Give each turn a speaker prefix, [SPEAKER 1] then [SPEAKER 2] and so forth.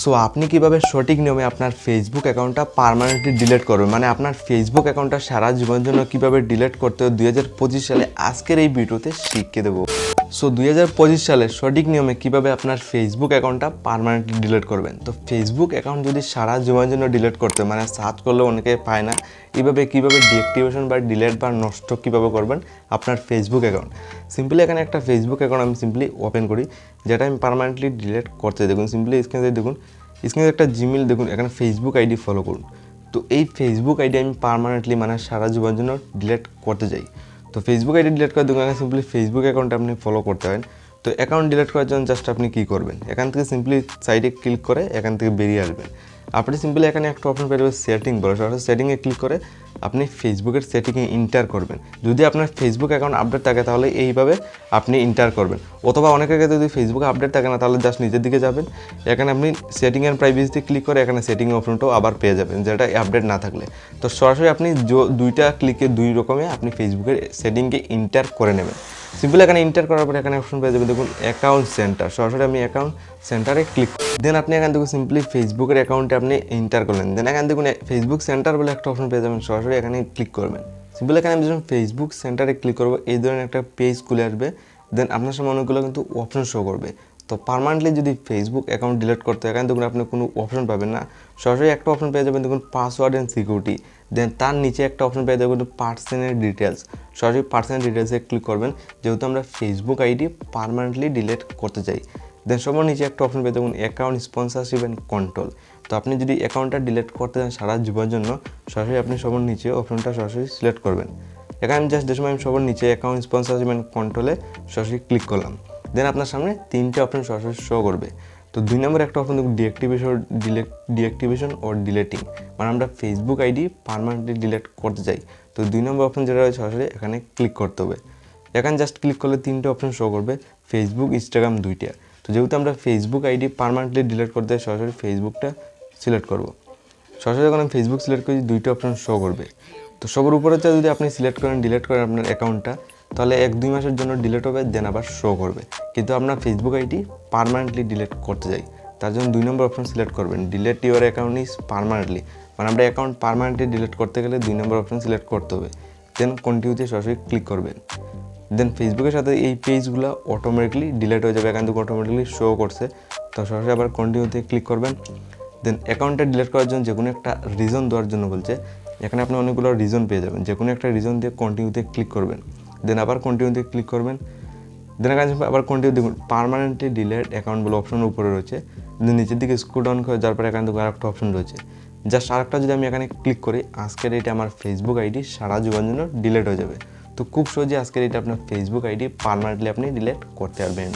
[SPEAKER 1] So আপনি কীভাবে সঠিক নিয়মে আপনার ফেসবুক অ্যাকাউন্টটা পারমানেন্টলি ডিলিট করবেন? মানে আপনার ফেসবুক অ্যাকাউন্টটা সারা জীবনের জন্য কীভাবে ডিলিট করতে হবে? দুই হাজার পঁচিশ সালে আজকের এই ভিডিওতে শিখিয়ে দেবো। সো দুই হাজার পঁচিশ সালে সঠিক নিয়মে কীভাবে আপনার ফেসবুক অ্যাকাউন্টটা পার্মানেন্টলি ডিলিট করবেন? তো ফেসবুক অ্যাকাউন্ট যদি সারা জীবনের জন্য ডিলিট করতে মানে সার্চ করলে অনেকে পায় না, এইভাবে কীভাবে ডিঅ্যাক্টিভেশন বা ডিলিট বা নষ্ট কীভাবে করবেন আপনার ফেসবুক অ্যাকাউন্ট সিম্পলি এখানে একটা ফেসবুক অ্যাকাউন্ট আমি সিম্পলি ওপেন করি, যেটা আমি পার্মানেন্টলি ডিলিট করতে দেখুন সিম্পলি স্ক্রিনে দেখুন স্ক্রিনে একটা জিমেল দেখুন, এখানে ফেসবুক আইডি ফলো করুন। তো এই ফেসবুক আইডি আমি পার্মানেন্টলি মানে সারা জীবনের জন্য ডিলিট করতে চাই। তো ফেসবুক আইডি ডিলিট করে দোকানে সিম্পলি ফেসবুক অ্যাকাউন্টে আপনি ফলো করতে পারেন। তো অ্যাকাউন্ট ডিলিট করার জন্য জাস্ট আপনি কী করবেন? এখান থেকে সিম্পলি সাইডে ক্লিক করে এখান থেকে বেরিয়ে আসবেন। আপনি সিম্পলি এখানে একটা অপশন পেয়ে যাবেন সেটিং বলে। সরাসরি সেটিংয়ে ক্লিক করে আপনি ফেসবুকের সেটিংয়ে ইন্টার করবেন। যদি আপনার ফেসবুক অ্যাকাউন্ট আপডেট থাকে, তাহলে এইভাবে আপনি ইন্টার করবেন। অথবা অনেকের ক্ষেত্রে যদি ফেসবুকে আপডেট থাকে না, তাহলে জাস্ট নিচের দিকে যাবেন। এখানে আপনি সেটিং অ্যান্ড প্রাইভেসিতে ক্লিক করে এখানে সেটিং অপশনটাও আবার পেয়ে যাবেন, যেটা আপডেট না থাকলে। তো সরাসরি আপনি দুইটা ক্লিকে দুই রকমে আপনি ফেসবুকের সেটিংকে ইন্টার করে নেবেন। সিম্পল এখানে ইন্টার করার পরে এখানে অপশন পেয়ে যাবেন। দেখুন অ্যাকাউন্ট সেন্টার সরাসরি আমি অ্যাকাউন্ট সেন্টারে ক্লিক দেন আপনি এখান থেকে সিম্পলি ফেসবুকের অ্যাকাউন্টে আপনি ইন্টার করলেন। দেন এখান দেখুন ফেসবুক সেন্টার বলে একটা অপশন পেয়ে যাবেন। সরাসরি এখানে ক্লিক করবেন। সিম্পল এখানে আমি যখন ফেসবুক সেন্টারে ক্লিক করব, এই ধরনের একটা পেজ খুলে আসবে। দেন আপনার সামনে অনেকগুলো কিন্তু অপশন শো করবে। তো পার্মানেন্টলি যদি ফেসবুক অ্যাকাউন্ট ডিলিট করতে হয় দেখুন আপনি কোনো অপশন পাবেন না। সরাসরি একটা অপশন পেয়ে যাবেন দেখুন পাসওয়ার্ড অ্যান্ড সিকিউরিটি দেন তার নিচে একটা অপশন পেয়ে যাবেন পার্সোনাল ডিটেলস সরাসরি পার্সোনাল ডিটেলসে ক্লিক করবেন। যেহেতু আমরা ফেসবুক আইডি পার্মানেন্টলি ডিলিট করতে চাই। দেন সবার নিচে একটা অপশন পেয়ে যাবেন অ্যাকাউন্ট স্পন্সারশিপ অ্যান্ড কন্ট্রোল তো আপনি যদি অ্যাকাউন্টটা ডিলিট করতে চান সারা জীবনের জন্য, সরাসরি আপনি সবার নিচে অপশনটা সরাসরি সিলেক্ট করবেন। এখানে আমি জাস্ট যে সময় আমি সবার নিচে অ্যাকাউন্ট স্পন্সারশিপ অ্যান্ড কন্ট্রোলে সরাসরি ক্লিক করলাম। দেন আপনার সামনে তিনটে অপশন সরাসরি শো করবে। তো দুই নম্বর একটা অপশন দেখুন ডিঅ্যাক্টিভেশন ডিলেট ডিঅ্যাক্টিভেশন ও ডিলেটিং মানে আমরা ফেসবুক আইডি পারমানেন্টলি ডিলেট করতে চাই। তো দুই নম্বর অপশন যেটা রয়েছে সরাসরি এখানে ক্লিক করতে হবে। এখানে জাস্ট ক্লিক করলে তিনটে অপশন শো করবে ফেসবুক ইনস্টাগ্রাম দুইটা। তো যেহেতু আমরা ফেসবুক আইডি পারমানেন্টলি ডিলেট করতে চাই, সরাসরি ফেসবুকটা সিলেক্ট করব। সরাসরি যখন আমি ফেসবুক সিলেক্ট করি দুইটা অপশন শো করবে। তো সবার উপরে যদি আপনি সিলেক্ট করেন ডিলেট করেন আপনার অ্যাকাউন্টটা তাহলে এক দুই মাসের জন্য ডিলেট হবে দেন আবার শো করবে। কিন্তু আপনার ফেসবুক আইডি পারমানেন্টলি ডিলেট করতে চাই। তার জন্য দুই নম্বর অপশন সিলেক্ট করবেন। Delete your account is permanently মানে আমরা অ্যাকাউন্ট পারমানেন্টলি ডিলেট করতে গেলে দুই নম্বর অপশন সিলেক্ট করতে হবে। দেন কন্টিনিউতে সরাসরি ক্লিক করবেন। দেন ফেসবুকের সাথে এই পেজগুলো অটোমেটিকলি ডিলেট হয়ে যাবে। এখান অটোমেটিকলি শো করছে। তো সরাসরি আবার কন্টিনিউতে ক্লিক করবেন। দেন অ্যাকাউন্টটা ডিলেট করার জন্য যে কোনো একটা রিজন দেওয়ার জন্য বলছে। এখানে আপনি অনেকগুলো রিজন পেয়ে যাবেন। যে কোনো একটা রিজন দিয়ে কন্টিনিউতে ক্লিক করবেন। দেন আবার কন্টিনিউতে ক্লিক করবেন। দেন আবার কন্টিনিউ দেখুন পারমানেন্টলি ডিলেট অ্যাকাউন্ট বলে অপশন উপরে রয়েছে। নিচের দিকে স্ক্রুড ডাউন করে যার পরে এখানে দেখুন আরেকটা অপশন রয়েছে। জাস্ট আরেকটা যদি আমি এখানে ক্লিক করি, আজকের এটা আমার ফেসবুক আইডি সারা জীবনের জন্য ডিলেট হয়ে যাবে। তো খুব সহজে আজকের এটা আপনার ফেসবুক আইডি পারমানেন্টলি আপনি ডিলেট করতে পারবেন।